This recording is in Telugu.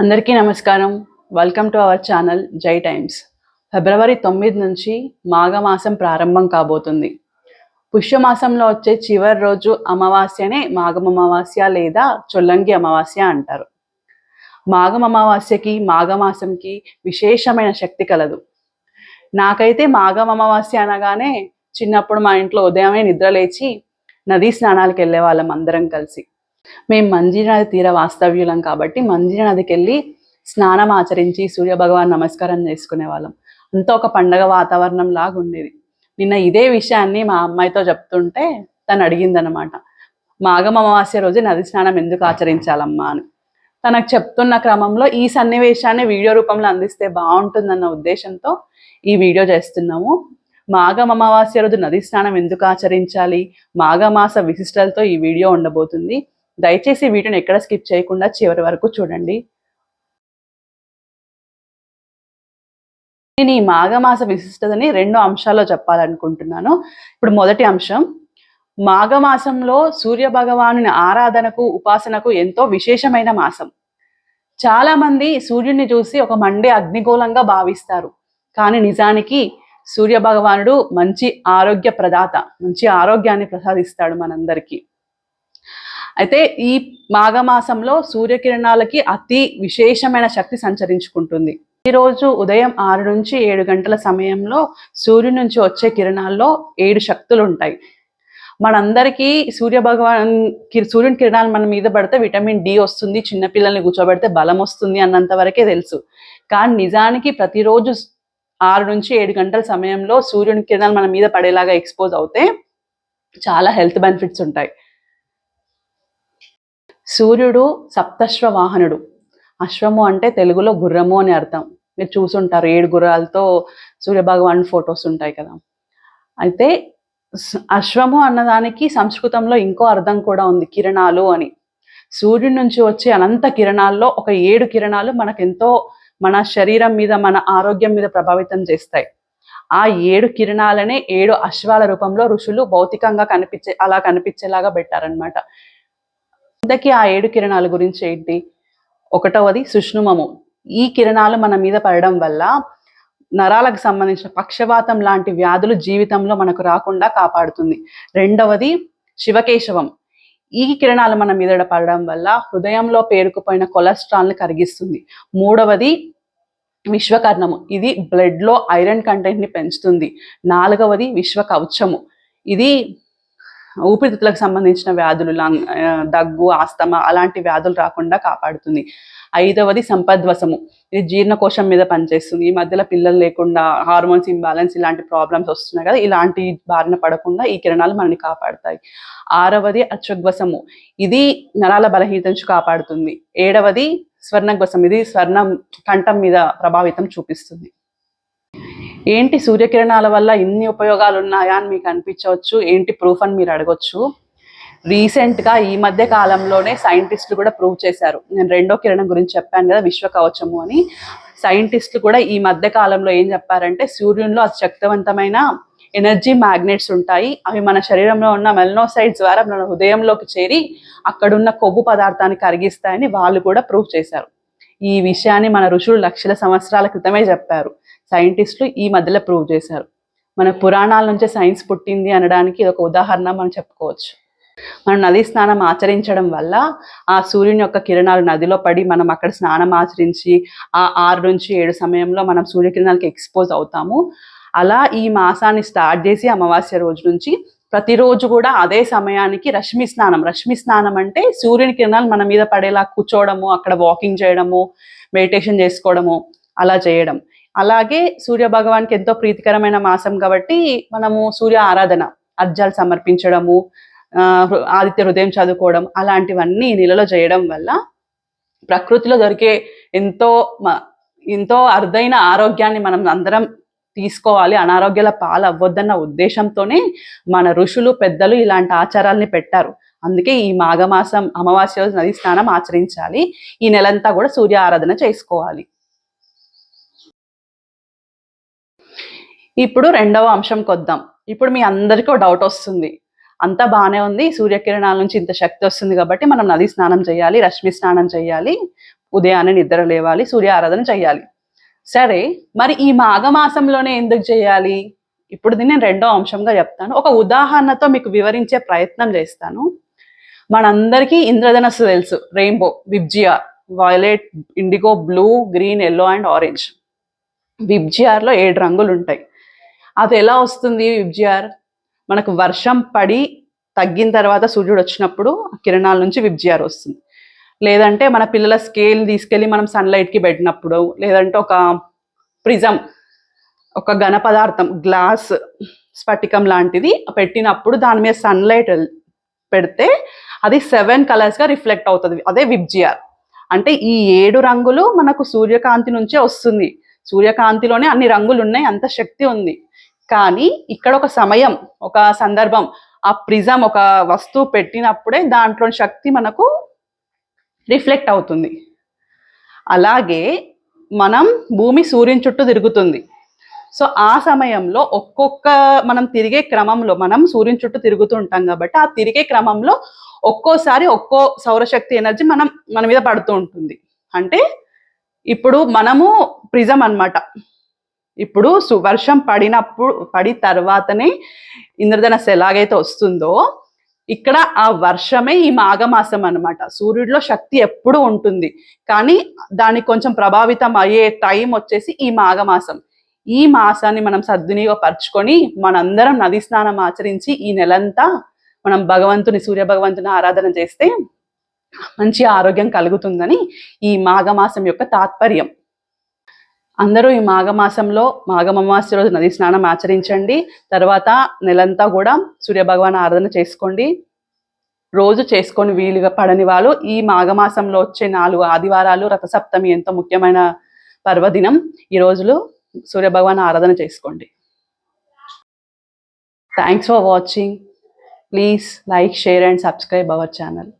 అందరికీ నమస్కారం. Welcome to our channel Jai times ఫిబ్రవరి తొమ్మిది నుంచి మాఘమాసం ప్రారంభం కాబోతుంది. పుష్యమాసంలో వచ్చే చివరి రోజు అమావాస్యనే మాఘం అమావాస్య లేదా చొల్లంగి అమావాస్య అంటారు. మాఘం అమావాస్యకి మాఘమాసంకి విశేషమైన శక్తి కలదు. నాకైతే మాఘం అమావాస్య అనగానే చిన్నప్పుడు మా ఇంట్లో ఉదయమే నిద్ర లేచి నదీ స్నానాలకు వెళ్ళే వాళ్ళం అందరం కలిసి. మేము మంజీనది తీర వాస్తవ్యులం కాబట్టి మంజీర నదికి వెళ్ళి స్నానం ఆచరించి సూర్య భగవాన్ నమస్కారం చేసుకునే వాళ్ళం. అంతా ఒక పండగ వాతావరణం లాగా ఉండేది నిన్న ఇదే విషయాన్ని మా అమ్మాయితో చెప్తుంటే తను అడిగిందనమాట మాఘం అమావాస్య రోజు నది స్నానం ఎందుకు ఆచరించాలమ్మా అని. తనకు చెప్తున్న క్రమంలో ఈ సన్నివేశాన్ని వీడియో రూపంలో అందిస్తే బాగుంటుందన్న ఉద్దేశంతో ఈ వీడియో చేస్తున్నాము. మాఘం అమావాస్య రోజు నది స్నానం ఎందుకు ఆచరించాలి? మాఘమాస విశిష్టలతో ఈ వీడియో ఉండబోతుంది. దయచేసి వీటిని వీడియోని ఎక్కడ స్కిప్ చేయకుండా చివరి వరకు చూడండి. నేను ఈ మాఘమాస విశిష్టతని రెండు అంశాల్లో చెప్పాలనుకుంటున్నాను. ఇప్పుడు మొదటి అంశం మాఘమాసంలో సూర్య భగవానుని ఆరాధనకు ఉపాసనకు ఎంతో విశేషమైన మాసం. చాలా మంది సూర్యుడిని చూసి ఒక మండే అగ్నిగోళంగా భావిస్తారు. కానీ నిజానికి సూర్య భగవానుడు మంచి ఆరోగ్య ప్రదాత మంచి ఆరోగ్యాన్ని ప్రసాదిస్తాడు మనందరికీ. అయితే ఈ మాఘమాసంలో సూర్యకిరణాలకి అతి విశేషమైన శక్తి సంచరించుకుంటుంది. ఈరోజు ఉదయం ఆరు నుంచి ఏడు గంటల సమయంలో సూర్యుని నుంచి వచ్చే కిరణాల్లో ఏడు శక్తులు ఉంటాయి. మనందరికీ సూర్య భగవాన్ సూర్యుని కిరణాలు మన మీద పడితే విటమిన్ డి వస్తుంది చిన్నపిల్లల్ని కూర్చోబెడితే బలం వస్తుంది అన్నంత వరకే తెలుసు. కానీ నిజానికి ప్రతిరోజు ఆరు నుంచి ఏడు గంటల సమయంలో సూర్యుని కిరణాలు మన మీద పడేలాగా ఎక్స్పోజ్ అవుతే చాలా హెల్త్ బెనిఫిట్స్ ఉంటాయి. సూర్యుడు సప్తశ్వ వాహనుడు అశ్వము అంటే తెలుగులో గుర్రము అని అర్థం. మీరు చూసుంటారు ఏడు గుర్రాలతో సూర్య భగవాన్ ఫొటోస్ ఉంటాయి కదా. అయితే అశ్వము అన్నదానికి సంస్కృతంలో ఇంకో అర్థం కూడా ఉంది కిరణాలు అని. సూర్యుడి నుంచి వచ్చే అనంత కిరణాల్లో ఒక ఏడు కిరణాలు మనకెంతో మన శరీరం మీద మన ఆరోగ్యం మీద ప్రభావితం చేస్తాయి. ఆ ఏడు కిరణాలనే ఏడు అశ్వాల రూపంలో ఋషులు భౌతికంగా కనిపించే అలా కనిపించేలాగా పెట్టారనమాట ఇంతకీ ఆ ఏడు కిరణాల గురించి ఏంటి? ఒకటవది సుష్ణుమము ఈ కిరణాలు మన మీద పడడం వల్ల నరాలకు సంబంధించిన పక్షవాతం లాంటి వ్యాధులు జీవితంలో మనకు రాకుండా కాపాడుతుంది. రెండవది శివకేశవం. ఈ కిరణాలు మన మీద పడడం వల్ల హృదయంలో పేరుకుపోయిన కొలెస్ట్రాల్ని కరిగిస్తుంది. మూడవది విశ్వకర్ణము ఇది బ్లడ్లో లో ఐరన్ కంటెంట్ని పెంచుతుంది. నాలుగవది విశ్వకవచము. ఇది ఊపిరితిత్తులకు సంబంధించిన వ్యాధులు లంగ్ దగ్గు ఆస్తమా అలాంటి వ్యాధులు రాకుండా కాపాడుతుంది. ఐదవది సంపద్వసము ఇది జీర్ణకోశం మీద పనిచేస్తుంది. ఈ మధ్యలో పిల్లలు లేకుండా హార్మోన్స్ ఇంబ్యాలెన్స్ ఇలాంటి ప్రాబ్లమ్స్ వస్తున్నాయి కదా ఇలాంటి బారిన పడకుండా ఈ కిరణాలు మనల్ని కాపాడుతాయి. ఆరవది అశ్వగ్వసము ఇది నరాల బలహీనత నుంచి కాపాడుతుంది. ఏడవది స్వర్ణగ్వసం ఇది స్వర్ణం కంఠం మీద ప్రభావితం చూపిస్తుంది. ఏంటి సూర్యకిరణాల వల్ల ఇన్ని ఉపయోగాలు ఉన్నాయా అని మీకు అనిపించవచ్చు? ఏంటి ప్రూఫ్ అని మీరు అడగొచ్చు? రీసెంట్గా ఈ మధ్య కాలంలోనే సైంటిస్టులు కూడా ప్రూవ్ చేశారు. నేను రెండో కిరణం గురించి చెప్పాను కదా విశ్వ కవచము అని. సైంటిస్టులు కూడా ఈ మధ్య కాలంలో ఏం చెప్పారంటే సూర్యునిలో అతి శక్తివంతమైన ఎనర్జీ మ్యాగ్నెట్స్ ఉంటాయి. అవి మన శరీరంలో ఉన్న మెల్నోసైడ్స్ ద్వారా మన హృదయంలోకి చేరి అక్కడున్న కొవ్వు పదార్థాన్ని కరిగిస్తాయని వాళ్ళు కూడా ప్రూవ్ చేశారు. ఈ విషయాన్ని మన ఋషులు లక్షల సంవత్సరాల క్రితమే చెప్పారు. సైంటిస్టులు ఈ మధ్యలో ప్రూవ్ చేశారు. మన పురాణాల నుంచే సైన్స్ పుట్టింది అనడానికి ఇది ఒక ఉదాహరణ మనం చెప్పుకోవచ్చు. మనం నదీ స్నానం ఆచరించడం వల్ల ఆ సూర్యుని యొక్క కిరణాలు నదిలో పడి మనం అక్కడ స్నానం ఆచరించి ఆ ఆరు నుంచి ఏడు సమయంలో మనం సూర్యకిరణాలకి ఎక్స్పోజ్ అవుతాము. అలా ఈ మాసాన్ని స్టార్ట్ చేసి అమావాస్య రోజు నుంచి ప్రతిరోజు కూడా అదే సమయానికి రశ్మి స్నానం. రశ్మి స్నానం అంటే సూర్యుని కిరణాలు మన మీద పడేలా కూర్చోవడము అక్కడ వాకింగ్ చేయడము మెడిటేషన్ చేసుకోవడము అలా చేయడం. అలాగే సూర్య భగవాన్కి ఎంతో ప్రీతికరమైన మాసం కాబట్టి మనము సూర్య ఆరాధన అర్జాలు సమర్పించడము ఆదిత్య హృదయం చదువుకోవడం అలాంటివన్నీ ఈ నెలలో చేయడం వల్ల ప్రకృతిలో దొరికే ఎంతో మ- ఎంతో అరుదైన ఆరోగ్యాన్ని మనం అందరం తీసుకోవాలి. అనారోగ్యాల పాలవ్వద్దన్న ఉద్దేశంతోనే మన ఋషులు పెద్దలు ఇలాంటి ఆచారాల్ని పెట్టారు. అందుకే ఈ మాఘమాసం అమావాస్య రోజు నది స్నానం ఆచరించాలి. ఈ నెలంతా కూడా సూర్య ఆరాధన చేసుకోవాలి. ఇప్పుడు రెండవ అంశంకి వద్దాం ఇప్పుడు మీ అందరికీ డౌట్ వస్తుంది. అంతా బాగానే ఉంది సూర్యకిరణాల నుంచి ఇంత శక్తి వస్తుంది కాబట్టి మనం నది స్నానం చేయాలి రశ్మి స్నానం చేయాలి ఉదయాన్నే నిద్ర లేవాలి సూర్య ఆరాధన చేయాలి. సరే మరి ఈ మాఘమాసంలోనే ఎందుకు చేయాలి? ఇప్పుడు దీన్ని నేను రెండో అంశంగా చెప్తాను. ఒక ఉదాహరణతో మీకు వివరించే ప్రయత్నం చేస్తాను. మనందరికీ ఇంద్రధనస్సు తెలుసు rainbow VIBGYOR violet indigo blue green yellow and orange విబ్జిఆర్లో ఏడు రంగులు ఉంటాయి అది ఎలా వస్తుంది విబ్జిఆర్? మనకు వర్షం పడి తగ్గిన తర్వాత సూర్యుడు వచ్చినప్పుడు కిరణాల నుంచి విబ్జిఆర్ వస్తుంది. లేదంటే మన పిల్లల స్కేల్ తీసుకెళ్ళి మనం సన్లైట్కి పెట్టినప్పుడు లేదంటే ఒక ప్రిజం ఒక ఘన పదార్థం గ్లాస్ స్ఫటికం లాంటిది పెట్టినప్పుడు దాని మీద సన్లైట్ పెడితే అది సెవెన్ కలర్స్గా రిఫ్లెక్ట్ అవుతుంది. అదే విబ్జిఆర్. అంటే ఈ ఏడు రంగులు మనకు సూర్యకాంతి నుంచే వస్తుంది. సూర్యకాంతిలోనే అన్ని రంగులు ఉన్నాయి అంత శక్తి ఉంది. కానీ ఇక్కడ ఒక సమయం ఒక సందర్భం ఆ ప్రిజం ఒక వస్తువు పెట్టినప్పుడే దాంట్లో శక్తి మనకు రిఫ్లెక్ట్ అవుతుంది. అలాగే మనం భూమి సూర్యుని చుట్టూ తిరుగుతుంది. సో ఆ సమయంలో ఒక్కొక్క మనం తిరిగే క్రమంలో మనం సూర్యుని చుట్టూ తిరుగుతుంటాం కాబట్టి ఆ తిరిగే క్రమంలో ఒక్కోసారి ఒక్కో సౌరశక్తి ఎనర్జీ మనం మన మీద పడుతూ ఉంటుంది. అంటే ఇప్పుడు మనము ప్రిజం అన్నమాట. ఇప్పుడు సు- వర్షం పడినప్పుడు పడి తర్వాతనే ఇంద్రధనస్సు ఎలాగైతే వస్తుందో ఇక్కడ ఆ వర్షమే ఈ మాఘమాసం అన్నమాట. సూర్యుడిలో శక్తి ఎప్పుడూ ఉంటుంది. కానీ దానికి కొంచెం ప్రభావితం అయ్యే టైం వచ్చేసి ఈ మాఘమాసం. ఈ మాసాన్ని మనం సద్వినియోగపరచుకొని మనందరం నది స్నానం ఆచరించి ఈ నెలంతా మనం భగవంతుని సూర్య భగవంతుని ఆరాధన చేస్తే మంచి ఆరోగ్యం కలుగుతుందని ఈ మాఘమాసం యొక్క తాత్పర్యం. అందరూ ఈ మాఘమాసంలో మాఘమాస్య రోజు నది స్నానం ఆచరించండి. తర్వాత నెలంతా కూడా సూర్య భగవాన్ ఆరాధన చేసుకోండి. రోజు చేసుకొని వీలుగా పడని వాళ్ళు ఈ మాఘమాసంలో వచ్చే నాలుగు ఆదివారాలు రథసప్తమి ఎంతో ముఖ్యమైన పర్వదినం. ఈ రోజులు సూర్య భగవాన్ ఆరాధన చేసుకోండి. Thanks for watching please like share and subscribe our channel